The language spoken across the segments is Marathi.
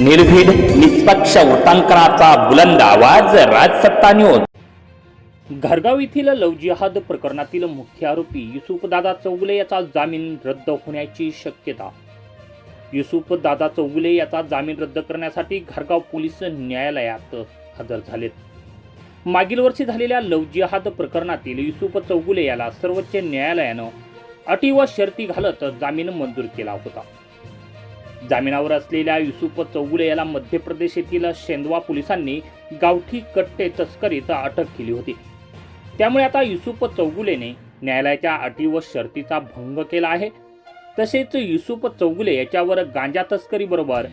निर्भीड निष्पक्ष वृत्तांकनाचा बुलंद आवाज राजसत्ता न्यूज घरगाव येथील लवजिहाद प्रकरणातील मुख्य आरोपी युसुफ दादा चौगुले याचा जामीन रद्द होण्याची शक्यता. युसुफ दादा चौगुले याचा जामीन रद्द करण्यासाठी घरगाव पोलीस न्यायालयात हजर झालेत. मागील वर्षी झालेल्या लवजिहाद प्रकरणातील युसुफ चौगुले याला सर्वोच्च न्यायालयानं अटी व शर्ती घालत जामीन मंजूर केला होता. जामिनावर असलेल्या युसुफ चौगुले याला मध्य प्रदेश येथील शेंदवा पोलिसांनी गावठी कट्टे तस्करीत अटक केली होती. त्यामुळे आता युसुफ चौगुलेने न्यायालयाच्या अटी व शर्तीचा भंग केला आहे. तसेच युसुफ चौगुले याच्यावर गांजा तस्करीबरोबर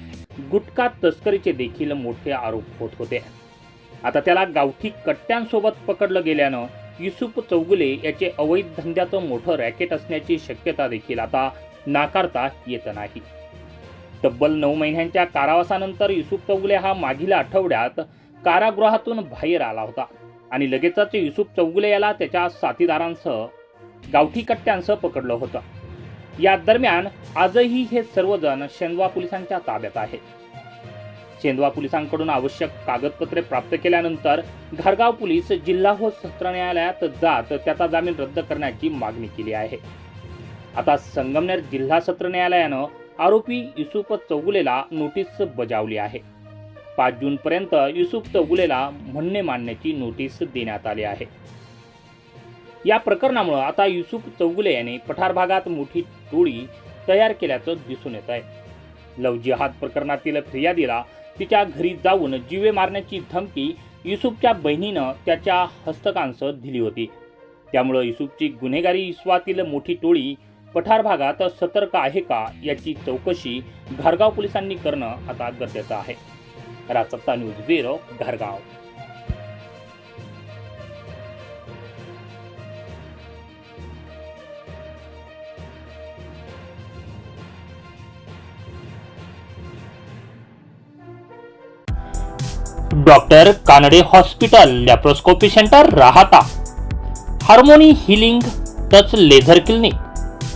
गुटखा तस्करीचे देखील मोठे आरोप होत होते. आता त्याला गावठी कट्ट्यांसोबत पकडलं गेल्यानं युसुफ चौगुले याचे अवैध धंद्याचं मोठं रॅकेट असण्याची शक्यता देखील आता नाकारता येत नाही. तब्बल नऊ महिन्यांच्या कारावासानंतर युसुफ चौगुले हा मागील आठवड्यात कारागृहातून बाहेर आला होता आणि लगेचच युसुफ चौगुले याला त्याच्या साथीदारांसह गावठी कट्ट्यांसह पकडलं होतं. या दरम्यान आजही हे सर्वजण शेंदवा पोलिसांच्या ताब्यात आहे. शेंदवा पोलिसांकडून आवश्यक कागदपत्रे प्राप्त केल्यानंतर घरगाव पोलीस जिल्हा हो सत्र न्यायालयात जात त्याचा जामीन रद्द करण्याची मागणी केली आहे. आता संगमनेर जिल्हा सत्र न्यायालयानं आरोपी युसुफ चौगुलेला नोटीस बजावली आहे. पाच जूनपर्यंत युसुफ चौगुलेला म्हणणे मांडण्याची नोटीस देण्यात आली आहे. या प्रकरणामुळे आता युसुफ चौगुले याने पठार भागात मोठी टोळी तयार केल्याचं दिसून येत आहे. लव जिहाद प्रकरणातील फिर्यादीला तिच्या घरी जाऊन जीवे मारण्याची धमकी युसुफच्या बहिणीनं त्याच्या हस्तकांसह दिली होती. त्यामुळं युसुफची गुन्हेगारी विश्वातील मोठी टोळी पठार भागात सतर्क आहे का याची चौकशी घरगाव पोलिसांनी करणं आता गरजेचं आहे. Rajsatta news bureau घरगाव. Doctor Kanade hospital laparoscopy centre Rahata. Harmony healing touch laser clinic.